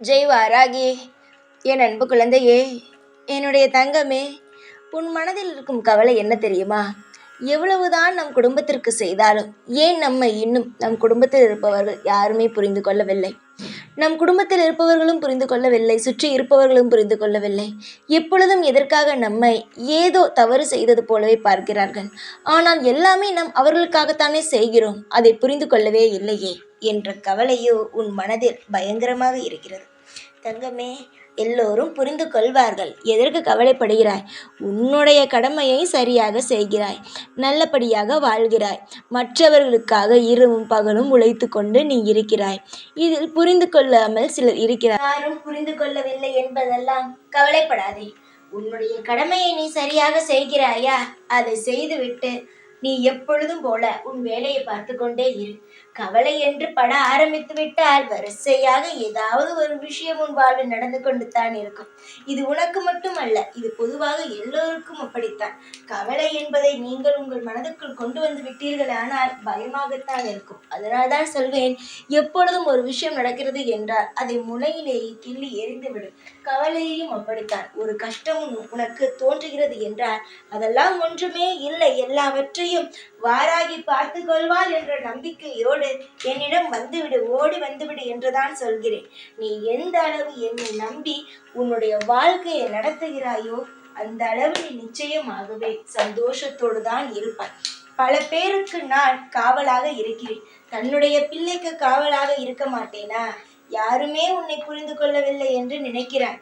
ஜெய் வாராகி என் அன்பு குழந்தையே என்னுடைய தங்கமே உன் மனதில் இருக்கும் கவலை என்ன தெரியுமா? எவ்வளவுதான் நம் குடும்பத்திற்கு செய்தாலும் ஏன் நம்மை இன்னும் நம் குடும்பத்தில் இருப்பவர்கள் யாருமே புரிந்து கொள்ளவில்லை? நம் குடும்பத்தில் இருப்பவர்களும் புரிந்து கொள்ளவில்லை சுற்றி இருப்பவர்களும் புரிந்து கொள்ளவில்லை. எப்பொழுதும் எதற்காக நம்மை ஏதோ தவறு செய்தது போலவே பார்க்கிறார்கள். ஆனால் எல்லாமே நாம் அவர்களுக்காகத்தானே செய்கிறோம் அதை புரிந்து கொள்ளவே இல்லையே. என்ற கவலையோ உன் மனதில் பயங்கரமாக இருக்கிறது. தங்கமே எல்லோரும் புரிந்து கொள்வார்கள். எதற்கு கவலைப்படுகிறாய்? உன்னுடைய கடமையை சரியாக செய்கிறாய். நல்லபடியாக வாழ்கிறாய். மற்றவர்களுக்காக இரவும் பகலும் உழைத்து கொண்டு நீ இருக்கிறாய். இதில் புரிந்து கொள்ளாமல் சிலர் இருக்கிறார். யாரும் புரிந்து கொள்ளவில்லை என்பதெல்லாம் கவலைப்படாதே. உன்னுடைய கடமையை நீ சரியாக செய்கிறாயா? அதை செய்துவிட்டு நீ எப்பொழுதும் போல உன் வேலையை பார்த்து கொண்டே இரு. கவலை என்று பட ஆரம்பித்து விட்டால் வரிசையாக ஏதாவது ஒரு விஷயம் உன் வாழ்வில் நடந்து கொண்டு தான் இருக்கும். இது உனக்கு மட்டும் அல்ல இது பொதுவாக எல்லோருக்கும் அப்படித்தான். கவலை என்பதை நீங்கள் உங்கள் மனதுக்குள் கொண்டு வந்து விட்டீர்கள் ஆனால் பயமாகத்தான் இருக்கும். அதனால் தான் சொல்வேன் எப்பொழுதும் ஒரு விஷயம் நடக்கிறது என்றால் அதை முனையிலேயே கிள்ளி எரிந்துவிடும் கவலையையும் அப்படித்தான். ஒரு கஷ்டம் உனக்கு தோன்றுகிறது என்றால் அதெல்லாம் ஒன்றுமே இல்லை. எல்லாவற்றையும் வாராகி பார்த்து கொள்வாள் என்ற நம்பிக்கையோடு என்னிடம் வந்துவிடு ஓடி வந்துவிடு என்றுதான் சொல்கிறேன். நீ எந்த அளவு என்னை நம்பி உன்னுடைய வாழ்க்கையை நடத்துகிறாயோ அந்த அளவு நீ நிச்சயமாகவே சந்தோஷத்தோடு தான் இருப்பாய். பல பேருக்கு நான் காவலாக இருக்கிறேன். தன்னுடைய பிள்ளைக்கு காவலாக இருக்க மாட்டேனா? யாருமே உன்னை புரிந்து கொள்ளவில்லை என்று நினைக்கிறான்.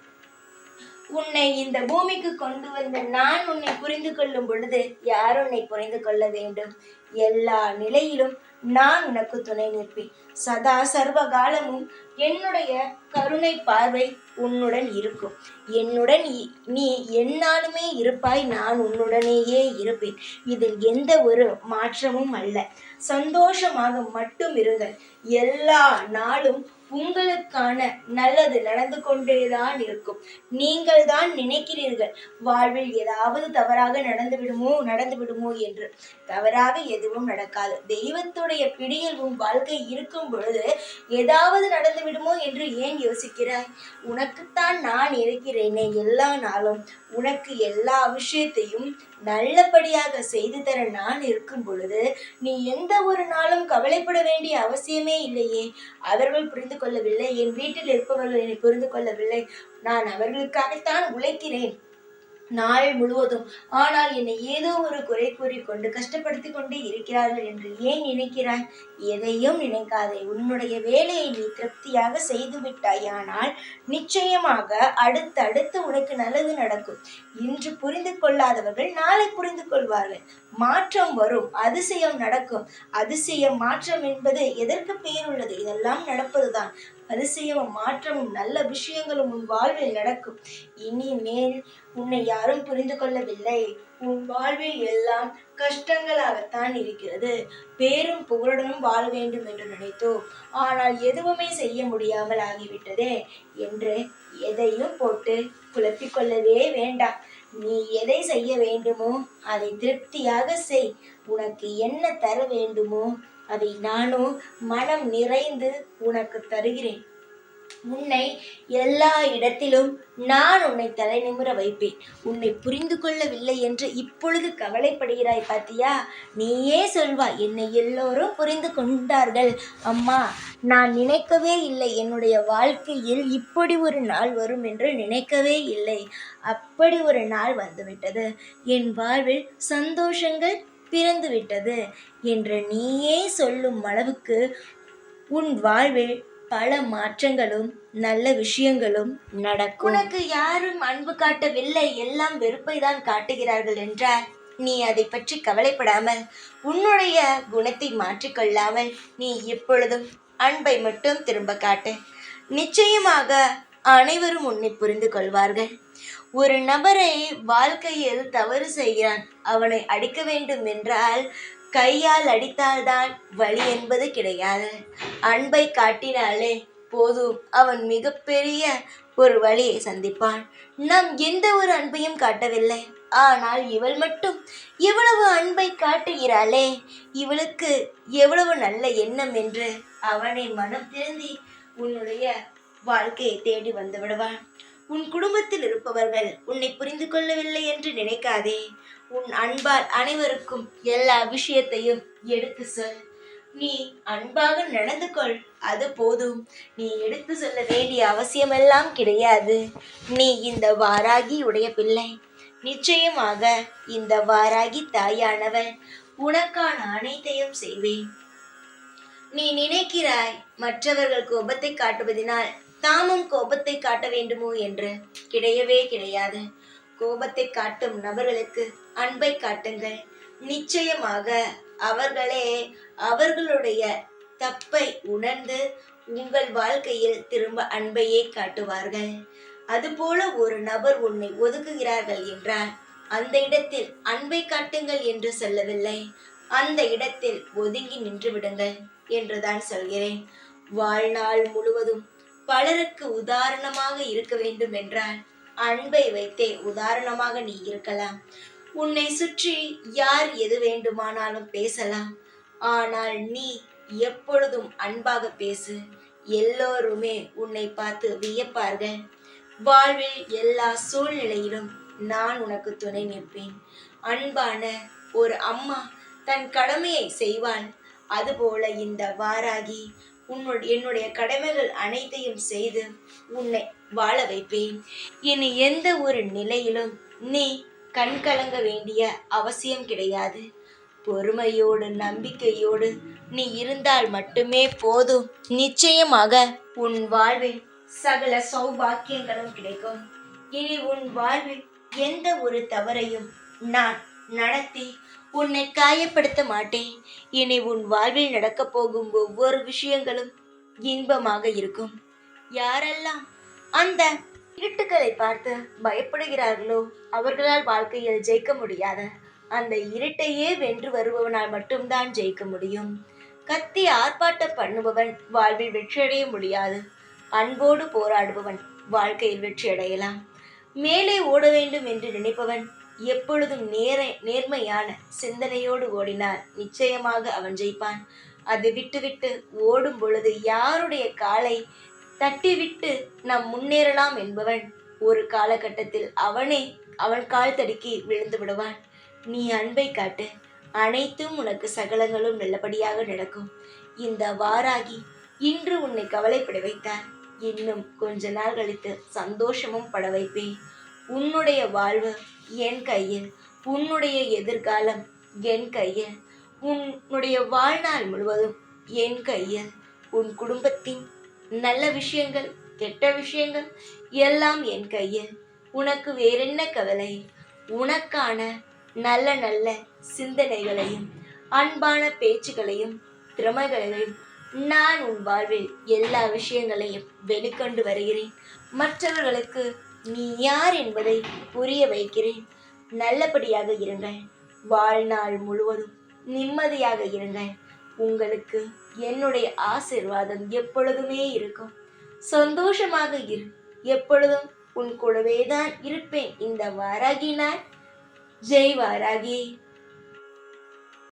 உன்னை இந்த பூமிக்கு கொண்டு வந்த நான் உன்னை புரிந்து கொள்ளும் பொழுது யார் உன்னை புரிந்து கொள்ள வேண்டும்? எல்லா நிலையிலும் நான் உனக்கு துணை நிற்பேன். சதா சர்வ காலமும் என்னுடைய கருணை பார்வை உன்னுடன் இருக்கும். என்னுடன் இ- நீ என்னாலுமே இருப்பாய் நான் உன்னுடனேயே இருப்பேன். இதில் எந்த ஒரு மாற்றமும் அல்ல. சந்தோஷமாக மட்டும் இருங்கள். எல்லா நாளும் உங்களுக்கான நல்லது நடந்து கொண்டேதான் இருக்கும். நீங்கள் தான் நினைக்கிறீர்கள் வாழ்வில் ஏதாவது தவறாக நடந்து விடுமோ நடந்து விடுமோ என்று. தவறாக எதுவும் நடக்காது. தெய்வத்துடைய பிடியில் உன் வாழ்க்கை இருக்கும் பொழுது ஏதாவது நடந்து விடுமோ என்று ஏன் யோசிக்கிறாய்? உனக்குத்தான் நான் இருக்கிறேனே எல்லா நாளும். உனக்கு எல்லா விஷயத்தையும் நல்லபடியாக செய்து தர நான் இருக்கும் பொழுது நீ எந்த ஒரு நாளும் கவலைப்பட வேண்டிய அவசியமே இல்லையே. அவர்கள் புரிந்து கொள்ளவில்லை. என் வீட்டில் இருப்பவர்கள் என்னை புரிந்து கொள்ளவில்லை. நான் அவர்களுக்காகத்தான் உழைக்கிறேன். நாள் முழுவதும். ஆனால் என்னை ஏதோ ஒரு குறை கூறிக்கொண்டு கஷ்டப்படுத்தி கொண்டே இருக்கிறார்கள் என்று ஏன் நினைக்கிறாய்? எதையும் நினைக்காதே. உன்னுடைய வேலையை நீ திருப்தியாக செய்து விட்டாயானால் நிச்சயமாக அடுத்தடுத்து உனக்கு நல்லது நடக்கும். இன்று புரிந்து கொள்ளாதவர்கள் நாளை புரிந்து கொள்வார்கள். மாற்றம் வரும். அதிசயம் நடக்கும். அதிசயம் மாற்றம் என்பது எதற்கு பெயர் உள்ளது இதெல்லாம் நடப்பதுதான். அதிசயமும் மாற்றமும் நல்ல விஷயங்களும் உன் வாழ்வில் நடக்கும். இனிமேல் உன்னை யாரும் புரிந்து கொள்ளவில்லை. உன் வாழ்வில் எல்லாம் கஷ்டங்களாகத்தான் இருக்கிறது. பேரும் புகழுடனும் வாழ வேண்டும் என்று நினைத்தோம். ஆனால் எதுவுமே செய்ய முடியாமல் ஆகிவிட்டதே என்று எதையும் போட்டு குழப்பிக் கொள்ளவே வேண்டாம். நீ எதை செய்ய வேண்டுமோ அதை திருப்தியாக செய். உனக்கு என்ன தர வேண்டுமோ அதை நானும் மனம் நிறைந்து உனக்கு தருகிறேன். உன்னை எல்லா இடத்திலும் நான் உன்னை தலை நிமிர வைப்பேன். உன்னை புரிந்து கொள்ளவில்லை என்று இப்பொழுது கவலைப்படுகிறாய் பாத்தியா? நீயே சொல்வாய் என்னை எல்லோரும் புரிந்து கொண்டார்கள். அம்மா நான் நினைக்கவே இல்லை என்னுடைய வாழ்க்கையில் இப்படி ஒரு நாள் வரும் என்று நினைக்கவே இல்லை. அப்படி ஒரு நாள் வந்துவிட்டது. என் வாழ்வில் சந்தோஷங்கள் பிறந்து விட்டது என்று நீயே சொல்லும் அளவுக்கு உன் வாழ்வில் பல மாற்றங்களும் நல்ல விஷயங்களும் நடக்கும். உனக்கு யாரும் அன்பு காட்டவில்லை எல்லாம் வெறுப்பை தான் காட்டுகிறார்கள் என்றால் நீ அதை பற்றி கவலைப்படாமல் உன்னுடைய குணத்தை மாற்றிக்கொள்ளாமல் நீ எப்பொழுதும் அன்பை மட்டும் திரும்ப காட்டு. நிச்சயமாக அனைவரும் உன்னை புரிந்து கொள்வார்கள். ஒரு நபரை வாழ்க்கையில் தவறு செய்கிறான். அவனை அடிக்க வேண்டும் என்றால் கையால் அடித்தால்தான் வலி என்பது கிடையாது. அன்பை காட்டினாலே போதும். அவன் மிகப்பெரிய ஒரு வழியை சந்திப்பான். நாம் எந்த ஒரு அன்பையும் காட்டவில்லை. ஆனால் இவள் மட்டும் எவ்வளவு அன்பை காட்டுகிறாளே? இவளுக்கு எவ்வளவு நல்ல எண்ணம் என்று அவனை மனம் திருந்தி உன்னுடைய வாழ்க்கையை தேடி வந்து விடுவான். உன் குடும்பத்தில் இருப்பவர்கள் உன்னை புரிந்து கொள்ளவில்லை என்று நினைக்காதே. உன் அன்பால் அனைவருக்கும் எல்லா விஷயத்தையும் எடுத்து சொல். நீ அன்பாக நடந்து கொள். அது போதும். நீ எடுத்து சொல்ல வேண்டிய அவசியமெல்லாம் கிடையாது. நீ இந்த வாராகி உடைய பிள்ளை. நிச்சயமாக இந்த வாராகி தாயானவள். உனக்கான அனைத்தையும் செய்வேன். நீ நினைக்கிறாய் மற்றவர்கள் கோபத்தை காட்டுவதினால் தாமும் கோபத்தை காட்ட வேண்டுமோ என்று? கிடையவே கிடையாது. கோபத்தை காட்டும் நபர்களுக்கு அன்பை காட்டுங்கள். நிச்சயமாக அவர்களே அவர்களுடைய தப்பை உணர்ந்து உங்கள் வாழ்க்கையில் திரும்ப அன்பையே காட்டுவார்கள். அதுபோல ஒரு நபர் உன்னை ஒதுக்குகிறார்கள் என்றால் அந்த இடத்தில் அன்பை காட்டுங்கள் என்று சொல்லவில்லை. அந்த இடத்தில் ஒதுங்கி நின்று விடுங்கள் என்றுதான் சொல்கிறேன். வாழ்நாள் முழுவதும் பலருக்கு உதாரணமாக இருக்க வேண்டும் என்றால் அன்பை வைத்தே உதாரணமாக நீ இருக்கலாம். உன்னை சுற்றி யார் எது வேண்டுமானாலும் பேசலாம். ஆனால் நீ எப்பொழுதும் அன்பாக பேசு. எல்லோருமே உன்னை பார்த்து வியப்பார்கள். வாழ்வில் எல்லா சூழ்நிலையிலும் நான் உனக்கு துணை நிற்பேன். அன்பான ஒரு அம்மா தன் கடமையை செய்வாள். அதுபோல இந்த வாராகி உன்னுடைய என்னுடைய கடமைகள் அனைத்தையும் செய்து உன்னை வாழ வைப்பேன். இனி எந்த ஒரு நிலையிலும் நீ கண் கலங்க வேண்டிய அவசியம் கிடையாது. பொறுமையோடு நம்பிக்கையோடு நீ இருந்தால் மட்டுமே போதும். நிச்சயமாக உன் வாழ்வில் சகல சௌபாக்கியங்களும் கிடைக்கும். இனி உன் வாழ்வில் எந்த ஒரு தவறையும் நான் நடத்தி உன்னை காயப்படுத்த மாட்டேன். இனி உன் வாழ்வில் நடக்கப் போகும் ஒவ்வொரு விஷயங்களும் இன்பமாக இருக்கும். யாரெல்லாம் அந்த இருட்டுகளை பார்த்து பயப்படுகிறார்களோ அவர்களால் வாழ்க்கையில் ஜெயிக்க முடியாத அந்த இருட்டையே வென்று வருபவனால் மட்டும்தான் ஜெயிக்க முடியும். கத்தி ஆர்ப்பாட்டம் பண்ணுபவன் வாழ்வில் வெற்றியடைய முடியாது. அன்போடு போராடுபவன் வாழ்க்கையில் வெற்றியடையலாம். மேலே ஓட வேண்டும் என்று நினைப்பவன் எப்பொழுதும் நேர நேர்மையான சிந்தனையோடு ஓடினார் நிச்சயமாக அவன் ஜெயிப்பான். அது விட்டுவிட்டு ஓடும் பொழுது யாருடைய காலை தட்டிவிட்டு நாம் முன்னேறலாம் என்பவன் ஒரு காலகட்டத்தில் அவனே அவன் கால் தடுக்கி விழுந்து விடுவான். நீ அன்பை காட்டு. அனைத்தும் உனக்கு சகலங்களும் நல்லபடியாக நடக்கும். இந்த வாராகி இன்று உன்னை கவலைப்பட வைத்தார். இன்னும் கொஞ்ச நாள் கழித்து சந்தோஷமும் பட வைப்பேன். உன்னுடைய வாழ்வு என் கையில் உன்னுடைய எதிர்காலம் என் கையில் உன்னுடைய வாழ்நாள் முழுவதும் என் கையில். உன் குடும்பத்தின் நல்ல விஷயங்கள் கெட்ட விஷயங்கள் எல்லாம் என் கையில். உனக்கு வேறென்ன கவலை? உனக்கான நல்ல நல்ல சிந்தனைகளையும் அன்பான பேச்சுகளையும் திறமைகளையும் நான் உன் வாழ்வில் எல்லா விஷயங்களையும் வெளிக்கொண்டு வருகிறேன். மற்றவர்களுக்கு நீ யார் என்பதை புரிய வைக்கிறேன். நல்லபடியாக இருங்கள். வாழ்நாள் முழுவதும் நிம்மதியாக இருங்கள். உங்களுக்கு என்னுடைய ஆசிர்வாதம் எப்பொழுதுமே இருக்கும். சந்தோஷமாக இரு. எப்பொழுதும் உன் கூடவே தான் இருப்பேன். இந்த வாராகி நான் ஜெய் வாராகி.